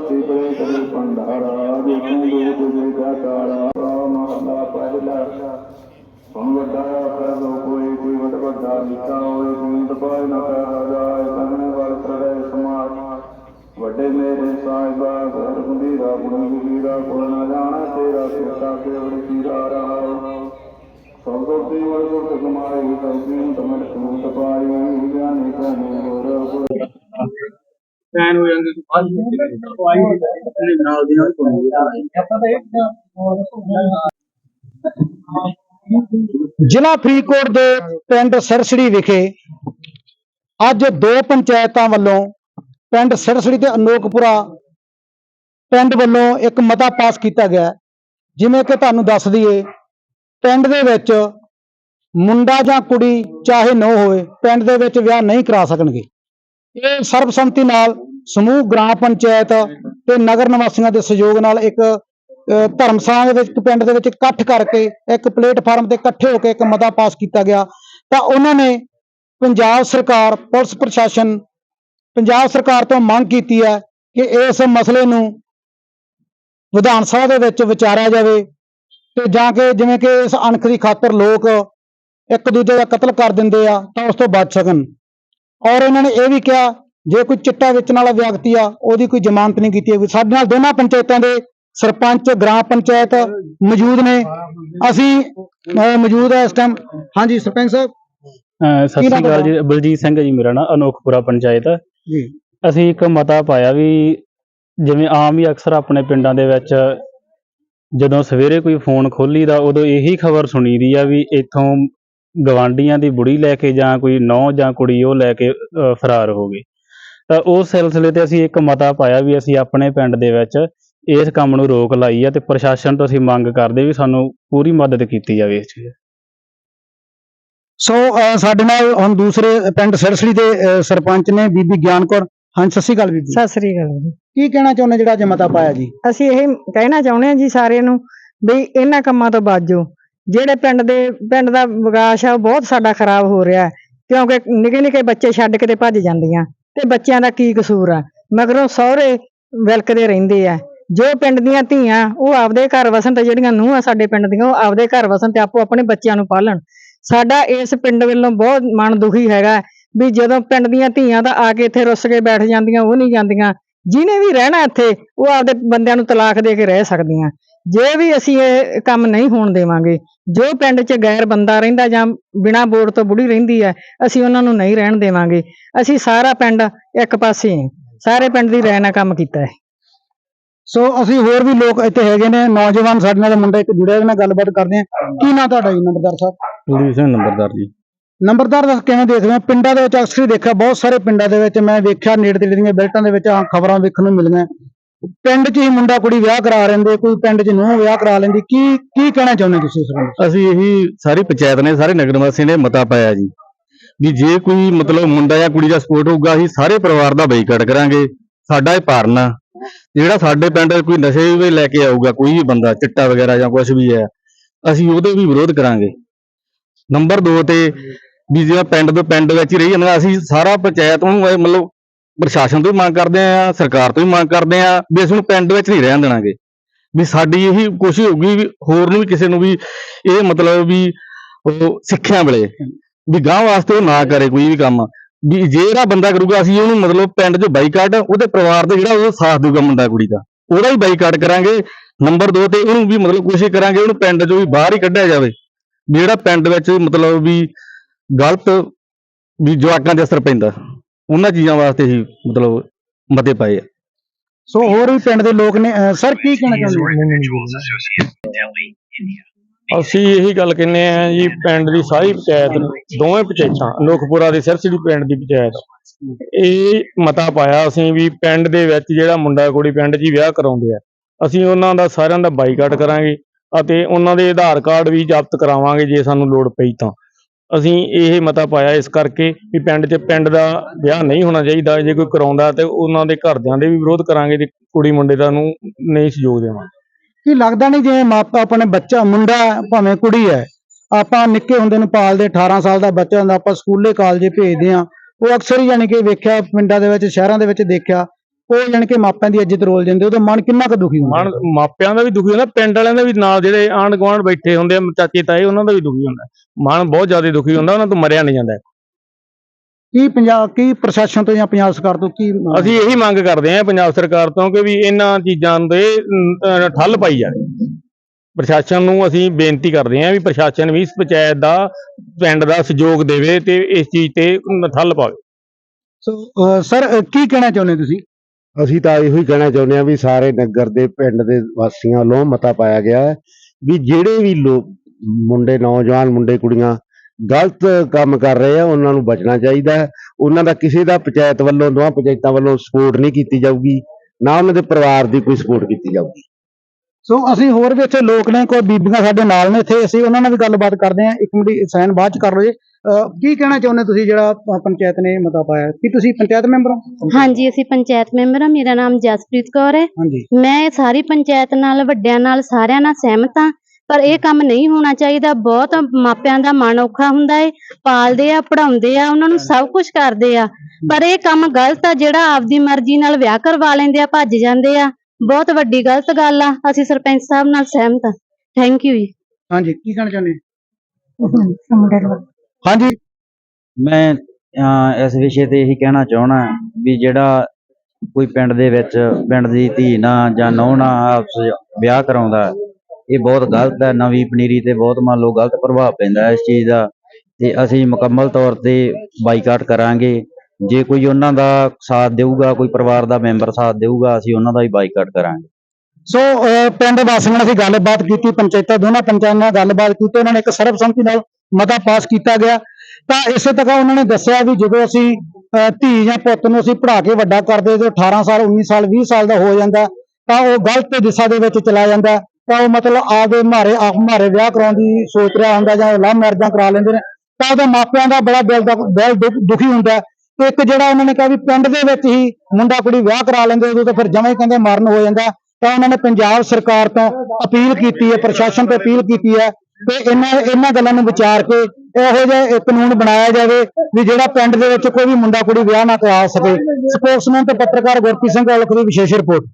ਭਗਤੀ ਕਰੇ ਕਰੇ ਭੰਡਾਰਾ ਜੇ ਤੂੰ ਦੇ ਤੁਝੇ ਕਾ ਤਾਰਾ ਹੁਣ ਵੱਡਾ ਕਰ ਲੋ ਕੋਈ ਕੋਈ ਵੱਡ ਵੱਡਾ ਨਿਕਾ ਹੋਏ ਗੁੰਦ ਪਾਇ ਨਾ ਕਹਾ ਜਾਏ ਤਮਨੇ ਵਰ ਕਰੈ ਸਮਾਜ। ਵੱਡੇ ਮੇਰੇ ਸਾਹਿਬਾ, ਘਰ ਗੁੰਦੀਰਾ ਗੁਣ ਵੀਰਾ ਕੋਲ ਨਾ ਜਾਣਾ ਤੇਰਾ ਕਿਰਤਾ ਕੇਵੜ ਕੀਰਾ ਰਹਾ। ਸਭ ਤੋਂ ਤੇ ਵਰ ਗੁਰ ਕਮਾਈ, ਸਭ ਨੂੰ ਤਮਨ ਤੂੰ ਫੈਨ ਹੋ ਜਾਂਦੇ ਤੋਂ ਬਾਅਦ ਇਹਦੇ ਨਾਲ ਦੀ ਨਾਲ ਜ਼ਿਲ੍ਹਾ ਫਰੀਦਕੋਟ ਦੇ ਪਿੰਡ ਸਿਰਸੜੀ ਵਿਖੇ ਅੱਜ ਦੋ ਪੰਚਾਇਤਾਂ ਵੱਲੋਂ ਪਿੰਡ ਸਿਰਸੜੀ ਤੇ ਅਨੋਕਪੁਰਾ ਪਿੰਡ ਵੱਲੋਂ ਇੱਕ ਮਤਾ ਪਾਸ ਕੀਤਾ ਗਿਆ। ਜਿਵੇਂ ਕਿ ਤੁਹਾਨੂੰ ਦੱਸ ਦਈਏ ਪਿੰਡ ਦੇ ਵਿੱਚ ਮੁੰਡਾ ਜਾਂ ਕੁੜੀ ਚਾਹੇ ਨਾ ਹੋਵੇ ਪਿੰਡ ਦੇ ਵਿੱਚ ਵਿਆਹ ਨਹੀਂ ਕਰਾ ਸਕਣਗੇ। ਇਹ ਸਰਬਸੰਮਤੀ ਨਾਲ ਸਮੂਹ ਗ੍ਰਾਮ ਪੰਚਾਇਤ ਤੇ ਨਗਰ ਨਿਵਾਸੀਆਂ ਦੇ ਸਹਿਯੋਗ ਨਾਲ ਇੱਕ ਅਹ, ਧਰਮਸ਼ਾਲਾ ਦੇ ਵਿੱਚ ਪਿੰਡ ਦੇ ਵਿੱਚ ਇਕੱਠ ਕਰਕੇ ਇੱਕ ਪਲੇਟਫਾਰਮ ਤੇ ਇਕੱਠੇ ਹੋ ਕੇ ਇੱਕ ਮਤਾ ਪਾਸ ਕੀਤਾ ਗਿਆ। ਤਾਂ ਉਹਨਾਂ ਨੇ ਪੰਜਾਬ ਸਰਕਾਰ ਪੁਲਿਸ ਪ੍ਰਸ਼ਾਸਨ ਪੰਜਾਬ ਸਰਕਾਰ ਤੋਂ ਮੰਗ ਕੀਤੀ ਹੈ ਕਿ ਇਸ ਮਸਲੇ ਨੂੰ ਵਿਧਾਨ ਸਭਾ ਦੇ ਵਿੱਚ ਵਿਚਾਰਿਆ ਜਾਵੇ ਤੇ ਜਾਂ ਕਿ ਜਿਵੇਂ ਕਿ ਇਸ ਅਣਖ ਦੀ ਖਾਤਰ ਲੋਕ ਇੱਕ ਦੂਜੇ ਦਾ ਕਤਲ ਕਰ ਦਿੰਦੇ ਆ ਤਾਂ ਉਸ ਤੋਂ ਬਚ ਸਕਣ। ਔਰ ਉਹਨਾਂ ਨੇ ਇਹ ਵੀ ਕਿਹਾ ਜੇ ਕੋਈ ਚਿੱਟਾ ਵੇਚਣ ਵਾਲਾ ਵਿਅਕਤੀ ਆ ਉਹਦੀ ਕੋਈ ਜ਼ਮਾਨਤ ਨਹੀਂ ਕੀਤੀ ਹੋਈ ਸਾਡੇ ਨਾਲ ਦੋਨਾਂ ਪੰਚਾਇਤਾਂ ਦੇ ਸਰਪੰਚ ਗ੍ਰਾਮ ਪੰਚਾਇਤ ਮੌਜੂਦ ਨੇ। ਅਸੀਂ ਮੌਜੂਦ ਆ ਇਸ ਟਾਈਮ ਹਾਂਜੀ ਸਰਪੰਚ ਸਾਹਿਬ। ਸਤਿ ਸ਼੍ਰੀ ਅਕਾਲ ਜੀ। ਬਲਜੀਤ ਸਿੰਘ ਹੈ ਜੀ ਮੇਰਾ ਨਾਮ। ਅਨੋਖਪੁਰਾ ਪੰਚਾਇਤ। ਜੀ। ਅਸੀਂ ਇੱਕ ਮਤਾ ਪਾਇਆ ਵੀ ਜਿਵੇਂ ਆਮ ਹੀ ਅਕਸਰ ਆਪਣੇ ਪਿੰਡਾਂ ਦੇ ਵਿੱਚ ਜਦੋਂ ਸਵੇਰੇ ਕੋਈ ਫੋਨ ਖੋਲੀਦਾ ਉਦੋਂ ਇਹੀ ਖਬਰ ਸੁਣੀਦੀ ਆ ਵੀ ਇੱਥੋਂ ਗਵਾਂਡੀਆਂ ਦੀ ਬੁੜੀ ਲੈ ਕੇ ਜਾਂ ਕੋਈ ਨੌ ਜਾਂ ਕੁੜੀ ਉਹ ਲੈ ਕੇ ਫਰਾਰ ਹੋ ਗਈ। ਤਾਂ ਉਸ ਸਿਲਸਿਲੇ ਤੇ ਅਸੀਂ ਇੱਕ ਮਤਾ ਪਾਇਆ ਵੀ ਅਸੀਂ ਆਪਣੇ ਪਿੰਡ ਦੇ ਵਿੱਚ ਇਸ ਕੰਮ ਨੂੰ ਰੋਕ ਲਾਈ ਆ ਤੇ ਪ੍ਰਸ਼ਾਸਨ ਤੋਂ ਅਸੀਂ ਮੰਗ ਕਰਦੇ ਵੀ ਸਾਨੂੰ ਪੂਰੀ ਮਦਦ ਕੀਤੀ ਜਾਵੇ ਇਸ ਚੀਜ਼ ਸੋ ਸਾਡੇ ਨਾਲ ਹੁਣ ਦੂਸਰੇ ਪਿੰਡ ਸਿਰਸੜੀ ਦੇ ਸਰਪੰਚ ਨੇ ਬੀਬੀ ਗਿਆਨ ਕੌਰ ਹਾਂਜੀ ਸਤਿ ਸ਼੍ਰੀ ਅਕਾਲ ਬੀਬੀ। ਸਤਿ ਸ੍ਰੀ ਅਕਾਲ ਜੀ। ਕੀ ਕਹਿਣਾ ਚਾਹੁੰਦੇ ਜਿਹੜਾ ਅੱਜ ਮਤਾ ਪਾਇਆ ਜੀ? ਅਸੀਂ ਇਹ ਕਹਿਣਾ ਚਾਹੁੰਦੇ ਹਾਂ ਜੀ ਸਾਰਿਆਂ ਨੂੰ ਵੀ ਇਹਨਾਂ ਕੰਮਾਂ ਤੋਂ ਬਾਜੋ ਜਿਹੜੇ ਪਿੰਡ ਦੇ ਪਿੰਡ ਦਾ ਵਿਕਾਸ ਆ ਉਹ ਬਹੁਤ ਸਾਡਾ ਖਰਾਬ ਹੋ ਰਿਹਾ ਹੈ। ਕਿਉਂਕਿ ਨਿੱਕੇ ਨਿੱਕੇ ਬੱਚੇ ਛੱਡ ਕੇ ਤੇ ਭੱਜ ਜਾਂਦੀਆਂ। ਤੇ ਬੱਚਿਆਂ ਦਾ ਕੀ ਕਸੂਰ ਆ? ਮਗਰੋਂ ਸਹੁਰੇ ਵਿਲਕਦੇ ਰਹਿੰਦੇ ਆ। ਜੋ ਪਿੰਡ ਦੀਆਂ ਧੀਆਂ, ਉਹ ਆਪਦੇ ਘਰ ਵਸਣ ਤੇ ਜਿਹੜੀਆਂ ਨੂੰਹਾਂ ਸਾਡੇ ਪਿੰਡ ਦੀਆਂ, ਉਹ ਆਪਦੇ ਘਰ ਵਸਣ ਤੇ ਆਪੋ ਆਪਣੇ ਬੱਚਿਆਂ ਨੂੰ ਪਾਲਣ। ਸਾਡਾ ਇਸ ਪਿੰਡ ਵੱਲੋਂ ਬਹੁਤ ਮਨ ਦੁਖੀ ਹੈਗਾ ਵੀ ਜਦੋਂ ਪਿੰਡ ਦੀਆਂ ਧੀਆਂ ਤਾਂ ਆ ਕੇ ਇੱਥੇ ਰੁੱਸ ਕੇ ਬੈਠ ਜਾਂਦੀਆਂ, ਉਹ ਨਹੀਂ ਜਾਂਦੀਆਂ। ਜਿਹਨੇ ਵੀ ਰਹਿਣਾ ਇੱਥੇ ਉਹ ਆਪਦੇ ਬੰਦਿਆਂ ਨੂੰ ਤਲਾਕ ਦੇ ਕੇ ਰਹਿ ਸਕਦੀਆਂ। ਜੇ ਵੀ ਅਸੀਂ ਇਹ ਕੰਮ ਨਹੀਂ ਹੋਣ ਦੇਵਾਂਗੇ ਜੋ ਪਿੰਡ 'ਚ ਗੈਰ ਬੰਦਾ ਰਹਿੰਦਾ ਜਾਂ ਬਿਨਾਂ ਬੋਰਡ ਤੋਂ ਬੁੜੀ ਰਹਿੰਦੀ ਹੈ ਅਸੀਂ ਉਹਨਾਂ ਨੂੰ ਨਹੀਂ ਰਹਿਣ ਦੇਵਾਂਗੇ। ਅਸੀਂ ਸਾਰਾ ਪਿੰਡ ਇੱਕ ਪਾਸੇ ਹਾਂ ਸਾਰੇ ਪਿੰਡ ਦੀ ਰਾਏ ਨਾਲ ਕੰਮ ਕੀਤਾ ਹੈ। ਸੋ ਅਸੀਂ ਹੋਰ ਵੀ ਲੋਕ ਇੱਥੇ ਹੈਗੇ ਨੇ ਨੌਜਵਾਨ ਸਾਡੇ ਨਾਲ ਮੁੰਡਾ ਇੱਕ ਜੁੜਿਆ ਉਹਦੇ ਨਾਲ ਗੱਲਬਾਤ ਕਰਦੇ ਆ ਕੀ ਨਾਂ ਤੁਹਾਡਾ ਜੀ ਨੰਬਰਦਾਰ ਸਾਹਿਬ? ਕੁਲਦੀਪ ਸਿੰਘ ਨੰਬਰਦਾਰ ਜੀ। ਨੰਬਰਦਾਰ ਦਾ ਕਿਵੇਂ ਦੇਖਦੇ ਹੋ? ਪਿੰਡਾਂ ਦੇ ਵਿੱਚ ਅਕਸਰ ਹੀ ਦੇਖਿਆ, ਬਹੁਤ ਸਾਰੇ ਪਿੰਡਾਂ ਦੇ ਵਿੱਚ ਮੈਂ ਵੇਖਿਆ, ਨੇੜੇ ਤੇੜੇ ਦੀਆਂ ਬੈਲਟਾਂ ਦੇ ਵਿੱਚ ਆਹ ਖਬਰਾਂ ਵੇਖਣ ਨੂੰ ਮਿਲੀਆਂ। ਪਿੰਡ 'ਚ ਹੀ ਮੁੰਡਾ ਕੁੜੀ ਵਿਆਹ ਕਰਾ ਲੈਂਦੇ, ਕੋਈ ਪਿੰਡ 'ਚ ਨੂੰ ਵਿਆਹ ਕਰਾ ਲੈਂਦੀ, ਕੀ ਕੀ ਕਹਿਣਾ ਚਾਹੁੰਦੇ ਤੁਸੀਂ ਇਸ ਬਾਰੇ? ਅਸੀਂ ਇਹੀ ਸਾਰੀ ਪੰਚਾਇਤ ਨੇ, ਸਾਰੇ ਨਗਰ ਨਿਵਾਸੀ ਨੇ ਮਤਾ ਪਾਇਆ ਜੀ। ਵੀ ਜੇ ਕੋਈ ਮਤਲਬ ਮੁੰਡਾ ਜਾਂ ਕੁੜੀ ਦਾ ਸਪੋਰਟ ਹੋਊਗਾ, ਅਸੀਂ ਸਾਰੇ ਪਰਿਵਾਰ ਦਾ ਬਾਈਕਾਟ ਕਰਾਂਗੇ। ਸਾਡਾ ਇਹ ਪਾਰਨਾ ਜਿਹੜਾ ਸਾਡੇ ਪਿੰਡ ਕੋਈ ਨਸ਼ੇ ਵੀ ਲੈ ਕੇ ਆਊਗਾ, ਕੋਈ ਵੀ ਬੰਦਾ, ਚਿੱਟਾ ਵਗੈਰਾ ਜਾਂ ਕੁਝ ਵੀ ਹੈ, ਅਸੀਂ ਉਹਦੇ ਵੀ ਵਿਰੋਧ ਕਰਾਂਗੇ। ਨੰਬਰ 2 ਤੇ ਵੀ ਜਿਹੜਾ ਪਿੰਡ ਤੋਂ ਪਿੰਡ ਵਿੱਚ ਹੀ ਰਹੀ ਜਾਂਦਾ, ਅਸੀਂ ਸਾਰਾ ਪੰਚਾਇਤ ਨੂੰ, ਇਹ ਮਤਲਬ ਪ੍ਰਸ਼ਾਸਨ ਤੋਂ ਵੀ ਮੰਗ ਕਰਦੇ ਆ ਸਰਕਾਰ ਤੋਂ ਵੀ ਮੰਗ ਕਰਦੇ ਆ ਵੀ ਅਸੀਂ ਨੂੰ ਪਿੰਡ ਵਿੱਚ ਨਹੀਂ ਰਹਿਣ ਦੇਣਾਗੇ ਵੀ ਸਾਡੀ ਇਹੀ ਕੋਸ਼ਿਸ਼ ਹੋਊਗੀ ਵੀ ਹੋਰ ਨੂੰ ਵੀ ਕਿਸੇ ਨੂੰ ਵੀ ਇਹ ਮਤਲਬ ਵੀ ਉਹ ਸਿੱਖਿਆ ਮਿਲੇ, ਵੀ ਗਾਂ ਵਾਸਤੇ ਉਹ ਨਾ ਕਰੇ ਕੋਈ ਵੀ ਕੰਮ। ਵੀ ਜਿਹੜਾ ਬੰਦਾ ਕਰੂਗਾ, ਅਸੀਂ ਉਹਨੂੰ ਮਤਲਬ ਪਿੰਡ 'ਚ ਬਾਈਕਾਟ, ਉਹਦੇ ਪਰਿਵਾਰ ਦੇ ਜਿਹੜਾ ਉਹ ਸਾਥ ਦੂਗਾ ਮੁੰਡਾ ਕੁੜੀ ਦਾ, ਉਹਦਾ ਵੀ ਬਾਈਕਾਟ ਕਰਾਂਗੇ। ਨੰਬਰ 2 ਤੇ ਉਹਨੂੰ ਵੀ ਮਤਲਬ ਕੋਸ਼ਿਸ਼ ਕਰਾਂਗੇ ਉਹਨੂੰ ਪਿੰਡ 'ਚੋਂ ਵੀ ਬਾਹਰ ਹੀ ਕੱਢਿਆ ਜਾਵੇ। ਵੀ ਜਿਹੜਾ ਪਿੰਡ ਵਿੱਚ ਮਤਲਬ ਵੀ ਗਲਤ ਵੀ ਜਵਾਕਾਂ ਦੇ ਅਸਰ ਪੈਂਦਾ। ਉਹਨਾਂ ਚੀਜ਼ਾਂ ਵਾਸਤੇ ਹੀ ਮਤਲਬ ਮਤੇ ਪਾਏ ਆ। ਸੋ ਹੋਰ ਵੀ ਪਿੰਡ ਦੇ ਲੋਕ ਨੇ ਸਰ ਕੀ ਕਹਿਣਾ ਚਾਹੁੰਦੇ ਅਸੀਂ ਇਹੀ ਗੱਲ ਕਹਿੰਦੇ ਆ ਜੀ ਪਿੰਡ ਦੀ ਸਾਰੀ ਪੰਚਾਇਤ ਨੂੰ ਦੋਵੇਂ ਪੰਚਾਇਤਾਂ ਅਨੋਖਪੁਰਾ ਦੀ ਸਿਰਸੜੀ ਪਿੰਡ ਦੀ ਪੰਚਾਇਤ। ਇਹ ਮਤਾ ਪਾਇਆ ਅਸੀਂ ਵੀ ਪਿੰਡ ਦੇ ਵਿੱਚ ਜਿਹੜਾ ਮੁੰਡਾ ਕੁੜੀ ਪਿੰਡ 'ਚ ਹੀ ਵਿਆਹ ਕਰਾਉਂਦੇ ਆ ਅਸੀਂ ਉਹਨਾਂ ਦਾ ਸਾਰਿਆਂ ਦਾ ਬਾਈਕਾਟ ਕਰਾਂਗੇ ਅਤੇ ਉਹਨਾਂ ਦੇ ਆਧਾਰ ਕਾਰਡ ਵੀ ਜ਼ਬਤ ਕਰਾਵਾਂਗੇ ਜੇ ਸਾਨੂੰ ਲੋੜ ਪਈ ਤਾਂ। ਅਸੀਂ ਇਹ ਮਤਾ ਪਾਇਆ ਇਸ ਕਰਕੇ ਵੀ ਪਿੰਡ 'ਚ ਪਿੰਡ ਦਾ ਵਿਆਹ ਨਹੀਂ ਹੋਣਾ ਚਾਹੀਦਾ ਜੇ ਕੋਈ ਕਰਾਉਂਦਾ ਤੇ ਉਹਨਾਂ ਦੇ ਘਰਦਿਆਂ ਦੇ ਵੀ ਵਿਰੋਧ ਕਰਾਂਗੇ ਤੇ ਕੁੜੀ ਮੁੰਡੇ ਦਾ ਨੂੰ ਨਹੀਂ ਸਹਿਯੋਗ ਦੇਵਾਂਗੇ। ਕੀ ਲੱਗਦਾ ਨਹੀਂ ਜਿਵੇਂ ਮਾਪਾ ਆਪਣੇ ਬੱਚਾ ਮੁੰਡਾ ਹੈ, ਭਾਵੇਂ ਕੁੜੀ ਹੈ ਆਪਾਂ ਨਿੱਕੇ ਹੁੰਦੇ ਨੂੰ ਪਾਲਦੇ 18 ਸਾਲ ਦਾ ਬੱਚਾ ਹੁੰਦਾ ਆਪਾਂ ਸਕੂਲੇ ਕਾਲਜੇ ਭੇਜਦੇ ਆ ਉਹ ਅਕਸਰ ਹੀ ਯਾਨੀ ਕਿ ਵੇਖਿਆ ਪਿੰਡਾਂ ਦੇ ਵਿੱਚ ਸ਼ਹਿਰਾਂ ਦੇ ਵਿੱਚ ਦੇਖਿਆ ਉਹ ਜਾਣੀ ਕਿ ਮਾਪਿਆਂ ਦੀ ਇੱਜ਼ਤ ਰੋਲ ਜਾਂਦੇ ਉਹਦਾ ਮਨ ਕਿੰਨਾ ਕੁ ਦੁਖੀ ਹੁੰਦਾ? ਮਨ ਮਾਪਿਆਂ ਦਾ ਵੀ ਦੁਖੀ ਹੁੰਦਾ ਪਿੰਡ ਵਾਲਿਆਂ ਦਾ ਵੀ ਨਾਲ ਜਿਹੜੇ ਆਂਢ ਗੁਆਂਢ ਬੈਠੇ ਹੁੰਦੇ ਆ ਚਾਚੇ ਤਾਏ ਉਹਨਾਂ ਦਾ ਵੀ ਦੁਖੀ ਹੁੰਦਾ। ਮਨ ਬਹੁਤ ਜ਼ਿਆਦਾ ਦੁਖੀ ਹੁੰਦਾ ਉਹਨਾਂ ਤੋਂ ਮਰਿਆ ਨਹੀਂ ਜਾਂਦਾ। ਕੀ ਪੰਜਾਬ ਕੀ ਪ੍ਰਸ਼ਾਸਨ ਤੋਂ ਜਾਂ ਪੰਜਾਬ ਸਰਕਾਰ ਤੋਂ ਕੀ ਅਸੀਂ ਇਹੀ ਮੰਗ ਕਰਦੇ ਹਾਂ ਪੰਜਾਬ ਸਰਕਾਰ ਤੋਂ ਕਿ ਵੀ ਇਹਨਾਂ ਚੀਜ਼ਾਂ ਦੇ ਠੱਲ ਪਾਈ ਜਾਵੇ। ਪ੍ਰਸ਼ਾਸਨ ਨੂੰ ਅਸੀਂ ਬੇਨਤੀ ਕਰਦੇ ਹਾਂ ਵੀ ਪ੍ਰਸ਼ਾਸਨ ਵੀ ਇਸ ਪੰਚਾਇਤ ਦਾ ਪਿੰਡ ਦਾ ਸਹਿਯੋਗ ਦੇਵੇ ਤੇ ਇਸ ਚੀਜ਼ ਤੇ ਠੱਲ ਪਾਵੇ। ਸੋ ਸਰ ਕੀ ਕਹਿਣਾ ਚਾਹੁੰਦੇ ਤੁਸੀਂ? ਅਸੀਂ ਤਾਂ ਇਹੋ ਹੀ ਕਹਿਣਾ ਚਾਹੁੰਦੇ ਹਾਂ ਵੀ ਸਾਰੇ ਨਗਰ ਦੇ, ਪਿੰਡ ਦੇ ਵਾਸੀਆਂ ਵੱਲੋਂ ਮਤਾ ਪਾਇਆ ਗਿਆ ਹੈ ਵੀ ਜਿਹੜੇ ਵੀ ਲੋਕ, ਮੁੰਡੇ, ਨੌਜਵਾਨ ਮੁੰਡੇ, ਕੁੜੀਆਂ ਗਲਤ ਕੰਮ ਕਰ ਰਹੇ ਆ, ਉਹਨਾਂ ਨੂੰ ਬਚਣਾ ਚਾਹੀਦਾ ਹੈ। ਉਹਨਾਂ ਦਾ ਕਿਸੇ ਦਾ ਪੰਚਾਇਤ ਵੱਲੋਂ ਦੋਹਾਂ ਪੰਚਾਇਤਾਂ ਵੱਲੋਂ ਸਪੋਰਟ ਨਹੀਂ ਕੀਤੀ ਜਾਊਗੀ, ਨਾ ਉਹਨਾਂ ਦੇ ਪਰਿਵਾਰ ਦੀ ਕੋਈ ਸਪੋਰਟ ਕੀਤੀ ਜਾਊਗੀ। ਸੋ ਅਸੀਂ ਹੋਰ ਵੀ ਇੱਥੇ ਲੋਕ ਨੇ, ਕੋਈ ਬੀਬੀਆਂ ਸਾਡੇ ਨਾਲ ਨੇ ਇੱਥੇ, ਅਸੀਂ ਉਹਨਾਂ ਨਾਲ ਵੀ ਗੱਲਬਾਤ ਕਰਦੇ ਹਾਂ। ਇੱਕ ਮਿੰਟ ਸਾਈਨ ਬਾਅਦ ਚ ਕਰ ਲਓ ਜੀ। ਕੀ ਕਹਿਣਾ ਚਾਹੁੰਦੇ ਤੁਸੀਂ ਜਿਹੜਾ ਪੰਚਾਇਤ ਨੇ ਮਤਾ ਪਾਇਆ? ਕੀ ਤੁਸੀਂ ਪੰਚਾਇਤ ਮੈਂਬਰ ਹੋ? ਹਾਂਜੀ ਅਸੀਂ ਪੰਚਾਇਤ ਮੈਂਬਰ ਹਾਂ। ਮੇਰਾ ਨਾਮ ਜਸਪ੍ਰੀਤ ਕੌਰ ਹੈ। ਹਾਂਜੀ। ਮੈਂ ਸਾਰੀ ਪੰਚਾਇਤ ਨਾਲ ਵੱਡਿਆਂ ਨਾਲ ਸਾਰਿਆਂ ਨਾਲ ਸਹਿਮਤ ਹਾਂ। ਪਰ ਇਹ ਕੰਮ ਨਹੀਂ ਹੋਣਾ ਚਾਹੀਦਾ। ਬਹੁਤ ਮਾਪਿਆਂ ਦਾ ਮਨ ਔਖਾ ਹੁੰਦਾ ਹੈ ਪਾਲਦੇ ਆ ਪੜਾਉਂਦੇ ਆ ਉਹਨਾਂ ਨੂੰ ਸਭ ਕੁਝ ਕਰਦੇ ਆ। ਪਰ ਇਹ ਕੰਮ ਗਲਤ ਆ। ਜਿਹੜਾ ਆਪਦੀ ਮਰਜ਼ੀ ਨਾਲ ਵਿਆਹ ਕਰਵਾ ਲੈਂਦੇ ਆ ਭੱਜ ਜਾਂਦੇ ਆ। ਬਹੁਤ ਵੱਡੀ ਗਲਤ ਗੱਲ ਆ। ਅਸੀਂ ਸਰਪੰਚ ਸਾਹਿਬ ਨਾਲ ਸਹਿਮਤ ਹਾਂ। ਥੈਂਕ ਯੂ ਜੀ। ਹਾਂਜੀ ਕੀ ਕਹਿਣਾ ਚਾਹੁੰਦੇ ਹਾਂਜੀ। ਮੈਂ ਅਹ, ਇਸ ਵਿਸ਼ੇ ਤੇ ਇਹੀ ਕਹਿਣਾ ਚਾਹਣਾ ਵੀ ਜਿਹੜਾ ਕੋਈ ਪਿੰਡ ਦੇ ਵਿੱਚ ਪਿੰਡ ਦੀ ਧੀ ਨਾਲ ਜਾਂ ਨੂੰਹ ਨਾਲ ਆਪਸ 'ਚ ਵਿਆਹ ਕਰਾਉਂਦਾ ਹੈ, ਇਹ ਬਹੁਤ ਗਲਤ ਹੈ। ਨਵੀਂ ਪਨੀਰੀ ਤੇ ਬਹੁਤ ਮੰਨ ਲਓ ਗਲਤ ਪ੍ਰਭਾਵ ਪੈਂਦਾ ਹੈ ਇਸ ਚੀਜ਼ ਦਾ ਤੇ ਅਸੀਂ ਮੁਕੰਮਲ ਤੌਰ ਤੇ ਬਾਈਕਾਟ ਕਰਾਂਗੇ। ਜੇ ਕੋਈ ਉਹਨਾਂ ਦਾ ਸਾਥ ਦੇਊਗਾ ਕੋਈ ਪਰਿਵਾਰ ਦਾ ਮੈਂਬਰ ਸਾਥ ਦੇਊਗਾ ਅਸੀਂ ਉਹਨਾਂ ਦਾ ਵੀ ਬਾਈਕਾਟ ਕਰਾਂਗੇ। ਸੋ ਅਹ, ਪਿੰਡ ਵਾਸੀਆਂ ਨਾਲ ਅਸੀਂ ਗੱਲਬਾਤ ਕੀਤੀ ਪੰਚਾਇਤਾਂ ਦੋਨਾਂ ਪੰਚਾਇਤਾਂ ਨਾਲ ਗੱਲਬਾਤ ਕੀਤੀ ਉਹਨਾਂ ਨੇ ਇੱਕ ਸਰਬਸੰਮਤੀ ਨਾਲ ਮਤਾ ਪਾਸ ਕੀਤਾ ਗਿਆ। ਤਾਂ ਇਸੇ ਤਰ੍ਹਾਂ ਉਹਨਾਂ ਨੇ ਦੱਸਿਆ ਵੀ ਜਦੋਂ ਅਸੀਂ ਧੀ ਜਾਂ ਪੁੱਤ ਨੂੰ ਅਸੀਂ ਪੜ੍ਹਾ ਕੇ ਵੱਡਾ ਕਰਦੇ ਜਦੋਂ 18 ਸਾਲ 19 ਸਾਲ 20 ਸਾਲ ਦਾ ਹੋ ਜਾਂਦਾ, ਤਾਂ ਉਹ ਗਲਤ ਦਿਸ਼ਾ ਦੇ ਵਿੱਚ ਚਲਾ ਜਾਂਦਾ। ਤਾਂ ਉਹ ਮਤਲਬ ਆਗੇ ਮਾਰੇ, ਆਪ ਮਾਰੇ ਵਿਆਹ ਕਰਾਉਣ ਦੀ ਸੋਚ ਰਿਹਾ ਹੁੰਦਾ ਜਾਂ ਲਵ ਮੈਰਿਜਾਂ ਕਰਾ ਲੈਂਦੇ ਨੇ, ਤਾਂ ਉਹਦੇ ਮਾਪਿਆਂ ਦਾ ਬੜਾ ਦਿਲ ਦਾ, ਦਿਲ ਦੁਖ- ਦੁਖੀ ਹੁੰਦਾ। ਤੇ ਇੱਕ ਜਿਹੜਾ ਉਹਨਾਂ ਨੇ ਕਿਹਾ ਵੀ ਪਿੰਡ ਦੇ ਵਿੱਚ ਹੀ ਮੁੰਡਾ ਕੁੜੀ ਵਿਆਹ ਕਰਾ ਲੈਂਦੇ, ਉਦੋਂ ਤਾਂ ਫਿਰ ਜਮਾਂ ਹੀ ਕਹਿੰਦੇ ਮਰਨ ਹੋ ਜਾਂਦਾ। ਤਾਂ ਉਹਨਾਂ ਨੇ ਪੰਜਾਬ ਸਰਕਾਰ ਤੋਂ ਅਪੀਲ ਕੀਤੀ ਹੈ, ਪ੍ਰਸ਼ਾਸਨ ਤੋਂ ਅਪੀਲ ਕੀਤੀ ਹੈ ਤੇ ਇਹਨਾਂ ਇਹਨਾਂ ਗੱਲਾਂ ਨੂੰ ਵਿਚਾਰ ਕੇ ਇਹੋ ਜਿਹਾ ਕਾਨੂੰਨ ਬਣਾਇਆ ਜਾਵੇ ਵੀ ਜਿਹੜਾ ਪਿੰਡ ਦੇ ਵਿੱਚ ਕੋਈ ਵੀ ਮੁੰਡਾ ਕੁੜੀ ਵਿਆਹ ਨਾ ਕਰਾ ਸਕੇ। ਸਪੋਰਟਸਮੈਨ ਤੇ ਪੱਤਰਕਾਰ ਗੁਰਪ੍ਰੀਤ ਸਿੰਘ ਔਲਖ ਦੀ ਵਿਸ਼ੇਸ਼ ਰਿਪੋਰਟ।